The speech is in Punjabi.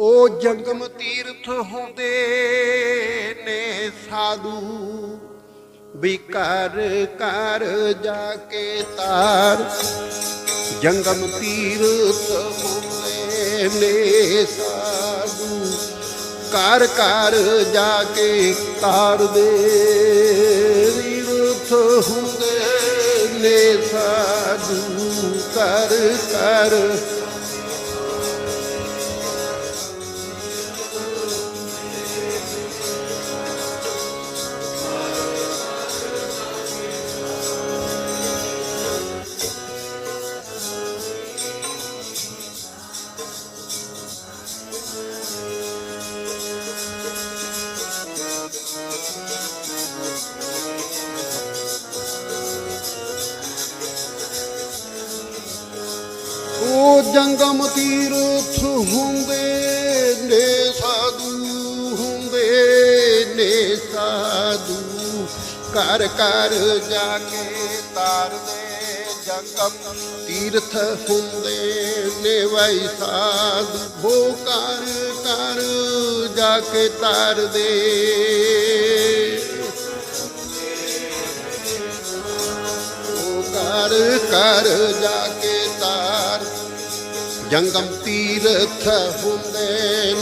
ਉਹ ਜੰਗਮ ਤੀਰਥ ਹੁੰਦੇ ਨੇ ਸਾਧੂ। ਵੀ ਘਰ ਘਰ ਜਾ ਕੇ ਤਾਰ। ਜੰਗਮ ਤੀਰਥ ਹੁੰਦੇ ਨੇ ਸਾਧੂ। ਘਰ ਘਰ ਜਾ ਕੇ ਤਾਰ ਦੇ ਤੀਰਥ ਹੁੰਦੇ ਨੇ ਸਾਧੂ। ਘਰ ਘਰ ਉਹ ਜੰਗਮ ਤੀਰਥ ਹੁੰਦੇ, ਨੇ ਸਾਧੂ ਹੁੰਦੇ, ਨੇ ਸਾਧੂ। ਕਰ ਘਰ ਜਾ ਕੇ ਤਾਰਦੇ, ਜੰਗਮ ਤੀਰਥ ਹੁੰਦੇ, ਨੇ ਵੈ ਸਾਧੂ। ਹੋ ਕਰ ਘਰ ਜਾ ਕੇ ਤਾਰਦੇ। ਉਹ ਕਰ ਜਾ ਕੇ ਜੰਗਮ ਤੀਰਥ ਹੁੰਦੇ